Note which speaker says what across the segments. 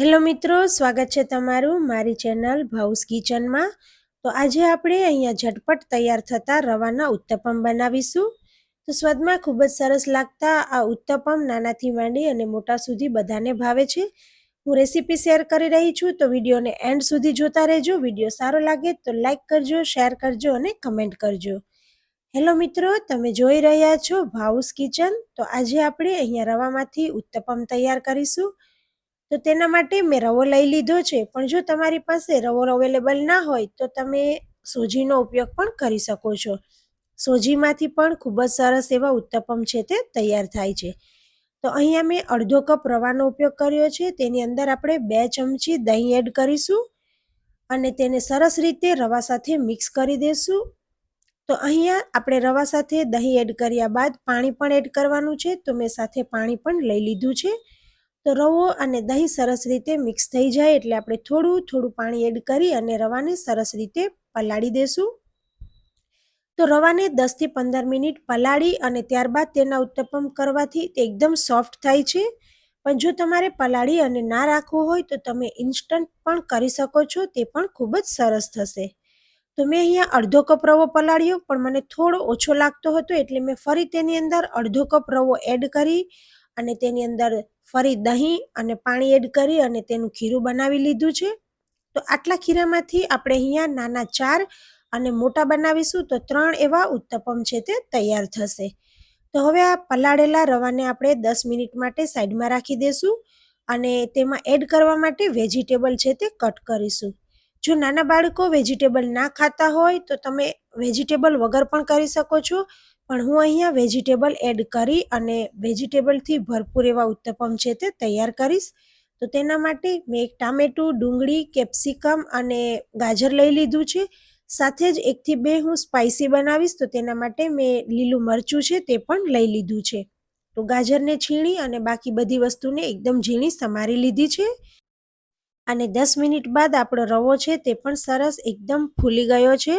Speaker 1: Hello મિત્રો, સ્વાગત છે તમારું મારી ચેનલ ભાઉસ કિચનમાં. તો આજે આપણે અહીંયા ઝટપટ તૈયાર થતા રવાના ઉત્તપમ બનાવીશું. તો સ્વાદમાં ખૂબ જ સરસ લાગતા આ ઉત્તપમ નાનાથી માંડી અને મોટા સુધી બધાને ભાવે છે. હું રેસીપી શેર કરી રહી છું, તો વિડીયોને એન્ડ સુધી જોતા રહેજો. વીડિયો સારો લાગે તો લાઇક કરજો, શેર કરજો અને કમેન્ટ કરજો. હેલો મિત્રો, તમે જોઈ રહ્યા છો ભાઉસ કિચન. તો આજે આપણે અહીંયા રવામાંથી ઉત્તપમ તૈયાર કરીશું. તો તેના માટે મેં રવો લઈ લીધો છે. પણ જો તમારી પાસે રવો અવેલેબલ ના હોય, તો તમે સોજીનો ઉપયોગ પણ કરી શકો છો. સોજીમાંથી પણ ખૂબ જ સરસ એવા ઉત્તપમ છે તે તૈયાર થાય છે. તો અહીંયા મેં અડધો કપ રવાનો ઉપયોગ કર્યો છે. તેની અંદર આપણે બે ચમચી દહીં એડ કરીશું અને તેને સરસ રીતે રવા સાથે મિક્સ કરી દઈશું તો અહીંયા આપણે રવા સાથે દહીં એડ કર્યા બાદ પાણી પણ એડ કરવાનું છે. તો મેં સાથે પાણી પણ લઈ લીધું છે. તો રવો અને દહીં સરસ રીતે મિક્સ થઈ જાય એટલે આપણે થોડું થોડું પાણી એડ કરી અને રવાને સરસ રીતે પલાળી દેશું. તો રવાને દસથી પંદર મિનિટ પલાળી અને ત્યારબાદ તેના ઉત્તપમ કરવાથી તે એકદમ સોફ્ટ થાય છે. પણ જો તમારે પલાળી અને ના રાખવું હોય તો તમે ઇન્સ્ટન્ટ પણ કરી શકો છો, તે પણ ખૂબ જ સરસ થશે. તો મેં અહીંયા અડધો કપ રવો પલાળ્યો, પણ મને થોડો ઓછો લાગતો હતો એટલે મેં ફરી તેની અંદર અડધો કપ રવો એડ કરી અને તેની અંદર ફરી દહીં અને પાણી એડ કરી અને તેનું ખીરું બનાવી લીધું છે. તો આટલા ખીરામાંથી આપણે અહીંયા નાના ચાર અને મોટા બનાવીશું તો ત્રણ એવા ઉત્તપમ છે તે તૈયાર થશે. તો હવે આ પલાળેલા રવાને આપણે દસ મિનિટ માટે સાઈડમાં રાખી દઈશું અને તેમાં એડ કરવા માટે વેજીટેબલ છે તે કટ કરીશું. જો નાના બાળકો વેજીટેબલ ના ખાતા હોય તો તમે વેજીટેબલ વગર પણ કરી શકો છો. પણ હું અહીંયા વેજીટેબલ એડ કરી અને વેજીટેબલથી ભરપૂર એવા ઉત્તપમ છે તે તૈયાર કરીશ. તો તેના માટે મેં એક ટામેટું, ડુંગળી, કેપ્સિકમ અને ગાજર લઈ લીધું છે. સાથે જ એકથી બે હું સ્પાઇસી બનાવીશ તો તેના માટે મેં લીલું મરચું છે તે પણ લઈ લીધું છે. તો ગાજરને છીણી અને બાકી બધી વસ્તુને એકદમ ઝીણી સમારી લીધી છે. અને દસ મિનિટ બાદ આપણો રવો છે તે પણ સરસ એકદમ ફૂલી ગયો છે.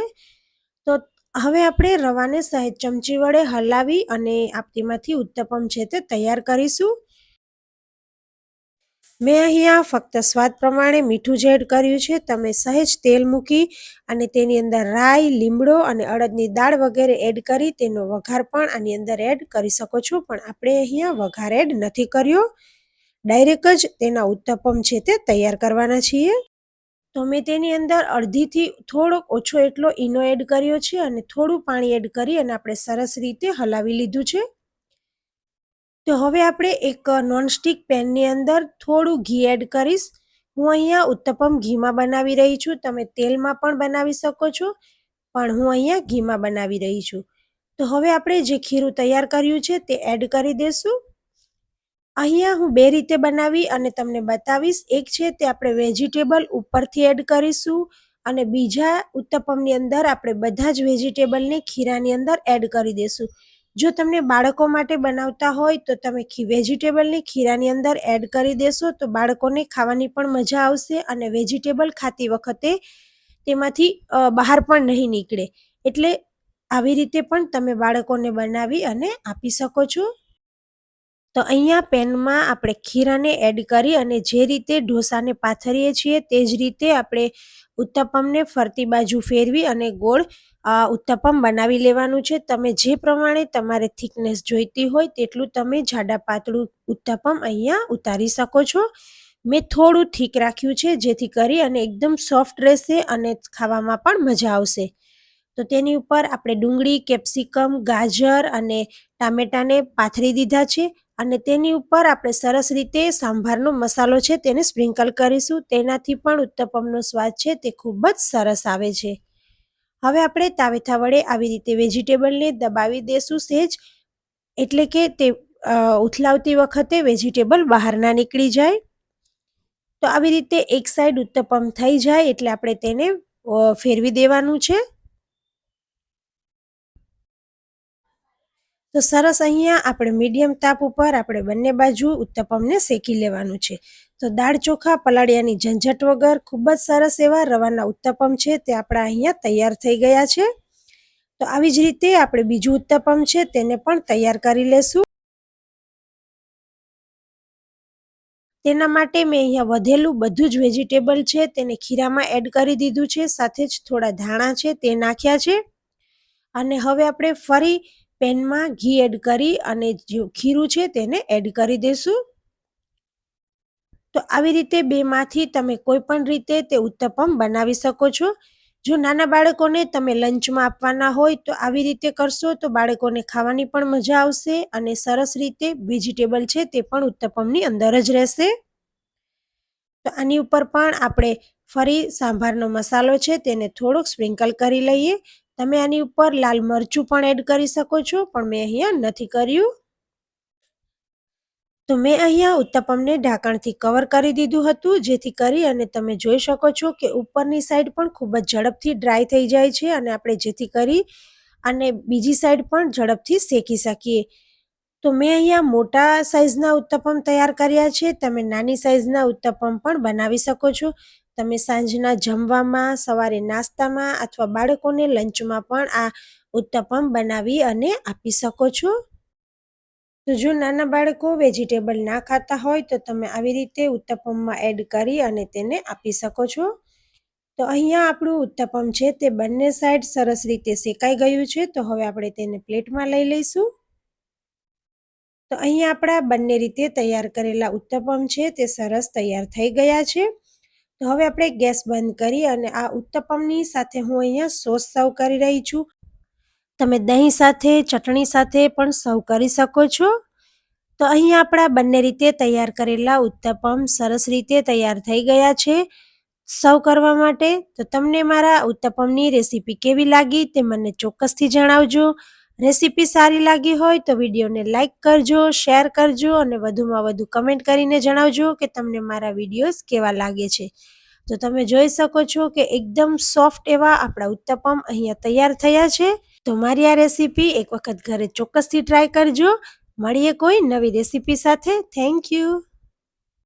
Speaker 1: હવે આપણે રવાને સહેજ ચમચી વડે હલાવી અને આપતીમાંથી ઉત્તપમ છે તે તૈયાર કરીશું. મેં અહીંયા ફક્ત સ્વાદ પ્રમાણે મીઠું જ એડ કર્યું છે. તમે સહેજ તેલ મૂકી અને તેની અંદર રાઈ, લીમડો અને અડદની દાળ વગેરે એડ કરી તેનો વઘાર પણ આની અંદર એડ કરી શકો છો. પણ આપણે અહીંયા વઘાર એડ નથી કર્યો. ડાયરેક્ટ જ તેના ઉત્તપમ છે તે તૈયાર કરવાના છીએ. તો મેં તેની અંદર અડધીથી થોડોક ઓછો એટલો ઈનો એડ કર્યો છે અને થોડું પાણી એડ કરી અને આપણે સરસ રીતે હલાવી લીધું છે. તો હવે આપણે એક નોનસ્ટિક પેનની અંદર થોડું ઘી એડ કરીશ. હું અહીંયા ઉત્તપમ ઘીમાં બનાવી રહી છું. તમે તેલમાં પણ બનાવી શકો છો, પણ હું અહીંયા ઘીમાં બનાવી રહી છું. તો હવે આપણે જે ખીરું તૈયાર કર્યું છે તે એડ કરી દઈશું અહીંયા હું બે રીતે બનાવી અને તમને બતાવીશ. એક છે તે આપણે વેજીટેબલ ઉપરથી એડ કરીશું અને બીજા ઉત્તપમની અંદર આપણે બધા જ વેજીટેબલને ખીરાની અંદર એડ કરી દઈશું જો તમને બાળકો માટે બનાવતા હોય તો તમે વેજીટેબલને ખીરાની અંદર એડ કરી દેશો તો બાળકોને ખાવાની પણ મજા આવશે અને વેજીટેબલ ખાતી વખતે તેમાંથી બહાર પણ નહીં નીકળે. એટલે આવી રીતે પણ તમે બાળકોને બનાવી અને આપી શકો છો. તો અહીંયા પેનમાં આપણે ખીરાને એડ કરી અને જે રીતે ઢોસાને પાથરીએ છીએ તે જ રીતે આપણે ઉત્તપમને ફરતી બાજુ ફેરવી અને ગોળ ઉત્તપમ બનાવી લેવાનું છે. તમે જે પ્રમાણે તમારે થિકનેસ જોઈતી હોય તેટલું તમે જાડા પાતળું ઉત્તપમ અહીંયા ઉતારી શકો છો. મેં થોડું થીક રાખ્યું છે જેથી કરી અને એકદમ સોફ્ટ રહેશે અને ખાવામાં પણ મજા આવશે. તો તેની ઉપર આપણે ડુંગળી, કેપ્સિકમ, ગાજર અને ટામેટાને પાથરી દીધા છે. અને તેની ઉપર આપણે સરસ રીતે સાંભારનો મસાલો છે તેને સ્પ્રિંકલ કરીશું. તેનાથી પણ ઉત્તપમનો સ્વાદ છે તે ખૂબ જ સરસ આવે છે. હવે આપણે તાવેથા વડે આવી રીતે વેજીટેબલને દબાવી દેશું સહેજ એટલે કે તે ઉથલાવતી વખતે વેજીટેબલ બહાર ના નીકળી જાય. તો આવી રીતે એક સાઈડ ઉત્તપમ થઈ જાય એટલે આપણે તેને ફેરવી દેવાનું છે. તો સરસ અહીંયા આપણે મીડિયમ તાપ ઉપર આપણે બંને બાજુ ઉત્તપમને શેકી લેવાનું છે. તો દાળ ચોખા, પલાળિયાની ઝંઝટ વગર ખૂબ જ સરસ એવા રવાના ઉત્તપમ છે તે આપણા અહીંયા તૈયાર થઈ ગયા છે. તો આવી જ રીતે આપણે બીજું ઉત્તપમ છે તેને પણ તૈયાર કરી લેશું. તેના માટે મેં અહીંયા વધેલું બધું જ વેજીટેબલ છે તેને ખીરામાં એડ કરી દીધું છે, સાથે જ થોડા ધાણા છે તે નાખ્યા છે. અને હવે આપણે ફરી પેનમાં ઘી એડ કરી અને જે ખીરું છે તેને એડ કરી દેશું. તો આવી રીતે બેમાંથી તમે કોઈ પણ રીતે તે ઉત્તપમ બનાવી શકો છો. જો નાના બાળકોને તમે લંચમાં આપવાના હોય તો આવી રીતે કરશો તો બાળકોને ખાવાની પણ મજા આવશે અને સરસ રીતે વેજીટેબલ છે તે પણ ઉત્તપમની અંદર જ રહેશે. તો આની ઉપર પણ આપણે ફરી સાંભારનો મસાલો છે તેને થોડોક સ્પ્રિંકલ કરી લઈએ. તમે આની ઉપર લાલ મરચું પણ એડ કરી શકો છો, પણ મેં અહીંયા નથી કર્યું. તો મેં અહીંયા ઉત્તપમને ઢાંકણથી કવર કરી દીધું હતું, જેથી કરી અને તમે જોઈ શકો છો કે ઉપરની સાઈડ પણ ખૂબ જ ઝડપથી ડ્રાય થઈ જાય છે અને આપણે જેથી કરી અને બીજી સાઈડ પણ ઝડપથી શેકી શકીએ. તો મેં અહીંયા મોટા સાઇઝના ઉત્તપમ તૈયાર કર્યા છે, તમે નાની સાઇઝના ઉત્તપમ પણ બનાવી શકો છો. તમે સાંજના જમવામાં, સવારે નાસ્તામાં અથવા બાળકોને લંચમાં પણ આ ઉત્તપમ બનાવી અને આપી શકો છો. તો જો નાના બાળકો વેજીટેબલ ના ખાતા હોય તો તમે આવી રીતે ઉત્તપમમાં એડ કરી અને તેને આપી શકો છો. તો અહીંયા આપણું ઉત્તપમ છે તે બંને સાઈડ સરસ રીતે શેકાઈ ગયું છે, તો હવે આપણે તેને પ્લેટમાં લઈ લઈશું. તો અહીંયા આપણા બંને રીતે તૈયાર કરેલા ઉત્તપમ છે તે સરસ તૈયાર થઈ ગયા છે. તો હવે આપણે ગેસ બંધ કરી અને આ ઉત્તપમની સાથે હું અહીંયા સોસ સર્વ કરી રહી છું. તમે દહીં સાથે, ચટણી સાથે પણ સર્વ કરી શકો છો. તો અહીંયા આપણા બંને રીતે તૈયાર કરેલા ઉત્તપમ સરસ રીતે તૈયાર થઈ ગયા છે. સર્વ કરવા માટે તો તમને મારા ઉત્તપમની રેસીપી કેવી લાગી તે મને ચોક્કસથી જણાવજો. રેસીપી સારી લાગી હોય તો વિડીયોને લાઇક કરજો, શેર કરજો અને વધુમાં વધુ કમેન્ટ કરીને જણાવજો કે તમને મારા વિડીયોઝ કેવા લાગે છે. તો તમે જોઈ શકો છો કે એકદમ સોફ્ટ એવા આપણા ઉત્તપમ અહીંયા તૈયાર થયા છે. તો મારી આ રેસીપી એક વખત ઘરે ચોક્કસથી ટ્રાય કરજો. મળીએ કોઈ નવી રેસીપી સાથે. Thank you.